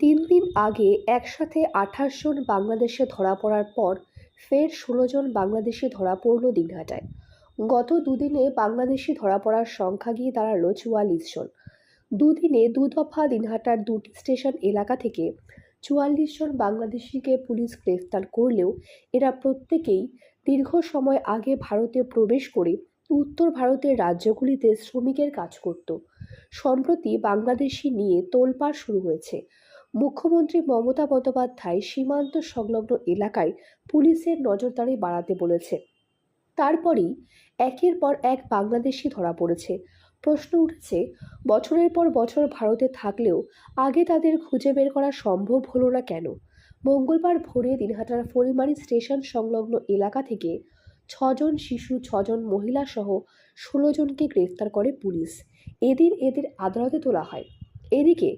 তিন দিন আগে একসাথে আঠাশ জন বাংলাদেশে ধরা পড়ার পর ফের ষোলো জন বাংলাদেশি ধরা পড়ল দিনহাটায়। গত দুদিনে বাংলাদেশি ধরা পড়ার সংখ্যা গিয়ে দাঁড়াল চুয়াল্লিশ জন। দুদিনে দু দফা দিনহাটার দুটি স্টেশন এলাকা থেকে চুয়াল্লিশ জন বাংলাদেশিকে পুলিশ গ্রেফতার করলেও এরা প্রত্যেকেই দীর্ঘ সময় আগে ভারতে প্রবেশ করে উত্তর ভারতের রাজ্যগুলিতে শ্রমিকের কাজ করত। সম্প্রতি বাংলাদেশি নিয়ে তোলপাড় শুরু হয়েছে। মুখ্যমন্ত্রী মমতা বন্দ্যোপাধ্যায় সীমান্ত সংলগ্ন এলাকায় পুলিশের নজরদারি বাড়াতে বলেছে। তারপরেই একের পর এক বাংলাদেশি ধরা পড়েছে। প্রশ্ন উঠেছে, বছরের পর বছর ভারতে থাকলেও আগে তাদের খুঁজে বের করা সম্ভব হলো না কেন? মঙ্গলবার ভোরে দিনহাটার ফরিমারি স্টেশন সংলগ্ন এলাকা থেকে ছজন শিশু, ছজন মহিলা সহ ষোলো জনকে গ্রেফতার করে পুলিশ। এদিন এদের আদালতে তোলা হয়। এদিকে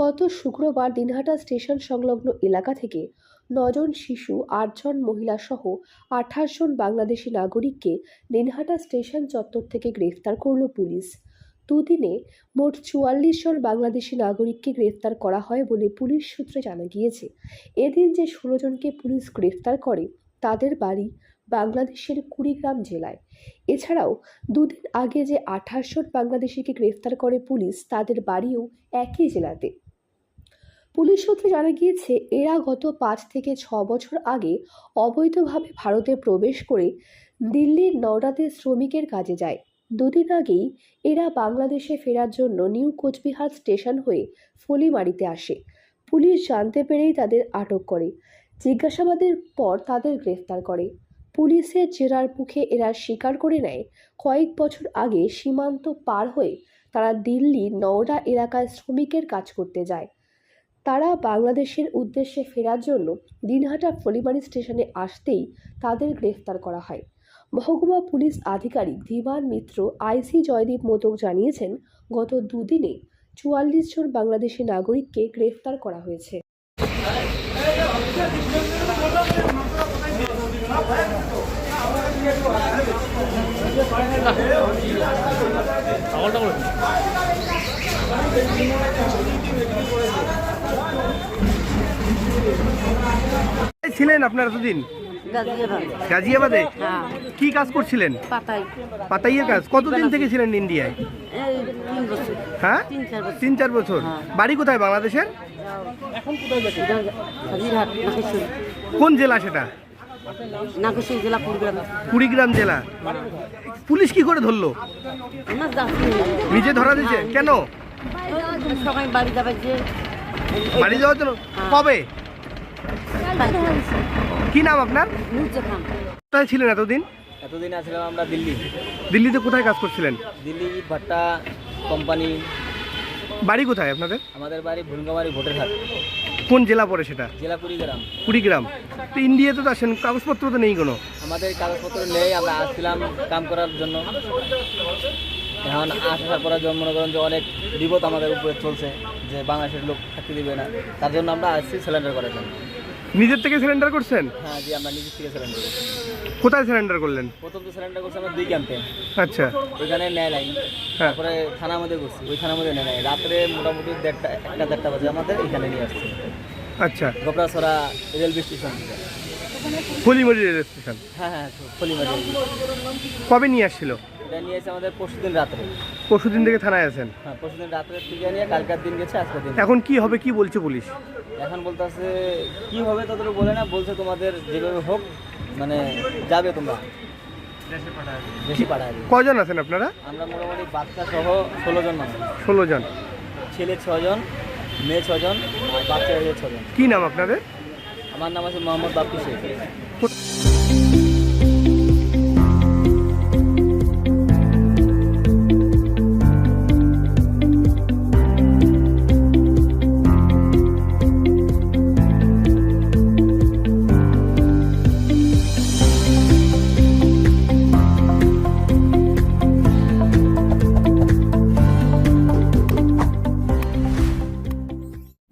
গত শুক্রবার দিনহাটা স্টেশন সংলগ্ন এলাকা থেকে নজন শিশু, আটজন মহিলা সহ আঠাশ জন বাংলাদেশি নাগরিককে দিনহাটা স্টেশন চত্বর থেকে গ্রেফতার করল পুলিশ। দুদিনে মোট চুয়াল্লিশ জন বাংলাদেশি নাগরিককে গ্রেফতার করা হয় বলে পুলিশ সূত্রে জানা গিয়েছে। এদিন যে ষোলো জনকে পুলিশ গ্রেফতার করে, তাদের বাড়ি বাংলাদেশের কুড়িগ্রাম জেলায়। এছাড়াও দুদিন আগে যে আঠাশ জন বাংলাদেশিকে গ্রেফতার করে পুলিশ, তাদের বাড়িও একই জেলাতে। পুলিশ সূত্রে জানা গিয়েছে, এরা গত পাঁচ থেকে ছ বছর আগে অবৈধভাবে ভারতে প্রবেশ করে দিল্লির নওডাতে শ্রমিকের কাজে যায়। দুদিন আগেই এরা বাংলাদেশে ফেরার জন্য নিউ কোচবিহার স্টেশন হয়ে ফলিমারিতে আসে। পুলিশ জানতে পেরেই তাদের আটক করে। জিজ্ঞাসাবাদের পর তাদের গ্রেফতার করে। পুলিশের জেরার মুখে এরা স্বীকার করে নেয়, কয়েক বছর আগে সীমান্ত পার হয়ে তারা দিল্লি নওডা এলাকায় শ্রমিকের কাজ করতে যায়। তারা বাংলাদেশের উদ্দেশ্যে ফেরার জন্য দিনহাটা ফলিমারি স্টেশনে আসতেই তাদের গ্রেফতার করা হয়। মহকুমা পুলিশ আধিকারিক ধীমান মিত্র, আইসি জয়দীপ মোদক জানিয়েছেন, গত দুদিনে চুয়াল্লিশ জন বাংলাদেশি নাগরিককে গ্রেফতার করা হয়েছে। ছিলেন আপনার এতদিন? গাজিয়াবাদে। হ্যাঁ। কি কাজ করছিলেন? পাতাইয়ের কাজ। কতদিন থেকে ছিলেন ইন্ডিয়ায়? হ্যাঁ? তিন চার বছর। হ্যাঁ। বাড়ি কোথায়? বাংলাদেশের? কোন জেলা সেটা? কুড়িগ্রাম। জেলা। পুলিশ কি করে ধরলো? নিজে ধরা দিয়েছে? কেন? বাড়ি যাওয়ার জন্য? কবে? কি নাম আপনার? কোথায় ছিলেন এতদিন? এতদিন আসলাম আমরা দিল্লি। দিল্লিতে কোথায় কাজ করছিলেন? দিল্লি ভাট্টা কোম্পানি। বাড়ি কোথায় আপনাদের? আমাদের বাড়ি ভুলগামারি ভোটের হাট। কোন জেলা পড়ে সেটা? জেলা কুড়িগ্রাম। কুড়িগ্রাম। তো ইন্ডিয়াতে তো আসেন কাগজপত্র তো নেই কোনো? আমাদের কাগজপত্র নেই আমরা আসছিলাম কাম করার জন্য। এখন আসার পরে যেমন মনে করেন যে অনেক বিপদ আমাদের উপরে চলছে যে বাংলাদেশের লোক থাকতে দিবে না। তার জন্য আমরা আসছি সিলিন্ডার করার জন্য। নিজের থেকে সিলিন্ডার করছেন? হ্যাঁ জি আমরা নিজের থেকে সিলিন্ডার করছি। কোথায় সিলিন্ডার করলেন? প্রথম তো সিলিন্ডার করছি আমরা দুই ক্যাম্পে। আচ্ছা। ওইখানে নেয় নাই। হ্যাঁ। তারপরে থানার মধ্যে করছি ওই থানার মধ্যে নেয় নাই। রাত্রে মোটামুটি দেড়টা একটা দেড়টা বাজে আমাদের এখানে নিয়ে আসছে। আচ্ছা। Goprachhara railway station. Falimari rail station. হ্যাঁ হ্যাঁ ফলিমারি কবে নিয়ে আসছিল? এটা নিয়ে এসে আমাদের পরশুদিন রাত্রে। পরশুদিন থেকে থানায় আছেন? হ্যাঁ পরশুদিন রাত্রে থেকে নিয়ে কালকার দিন গেছে আজকের দিন। এখন কি হবে কি বলছে পুলিশ? এখন বলতেছে কি হবে তাদের বলে না বলছে তোমাদের যেভাবে হোক মানে যাবে তোমরা। পাঠায় কজন আছেন আপনারা? আমরা মোটামুটি বাচ্চা সহ ষোলো জন মানুষ ষোলো জন। ছেলে ছজন মেয়ে ছজন আর বাচ্চা হয়ে ছজন। কি নাম আপনাদের? আমার নাম আছে মোহাম্মদ বাপ্পি শেখ।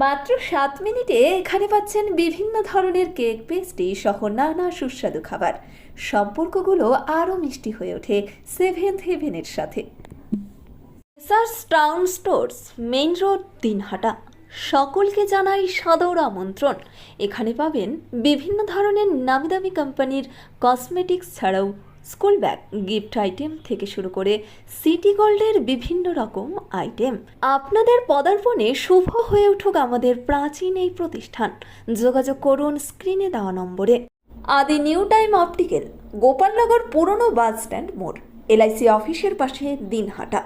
মাত্র সাত মিনিটে এখানে পাচ্ছেন বিভিন্ন ধরনের কেক পেস্ট্রি সহ নানা সুস্বাদু খাবার। সম্পর্কগুলো আরও মিষ্টি হয়ে ওঠে সেভেন্থ হেভেনের সাথে। SARS town stores main road Dinhata সকলকে জানাই সাদর আমন্ত্রণ। এখানে পাবেন বিভিন্ন ধরনের নামি দামি কোম্পানির কসমেটিক্স ছাড়াও স্কুল ব্যাগ, গিফট আইটেম থেকে শুরু করে সিটি গোল্ডের বিভিন্ন রকম আইটেম। আপনাদের পদার্পণে শুভ হয়ে উঠুক আমাদের প্রাচীন এই প্রতিষ্ঠান। যোগাযোগ করুন স্ক্রিনে দেওয়া নম্বরে। আদি নিউ টাইম অপটিক্যাল, গোপালনগর পুরনো বাস স্ট্যান্ড মোড়, এলআইসি অফিসের পাশে দিনহাটা।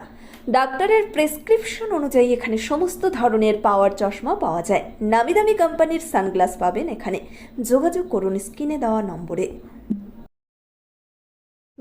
ডাক্তারের প্রেসক্রিপশন অনুযায়ী এখানে সমস্ত ধরনের পাওয়ার চশমা পাওয়া যায়। নামি দামি কোম্পানির সানগ্লাস পাবেন এখানে। যোগাযোগ করুন স্ক্রিনে দেওয়া নম্বরে।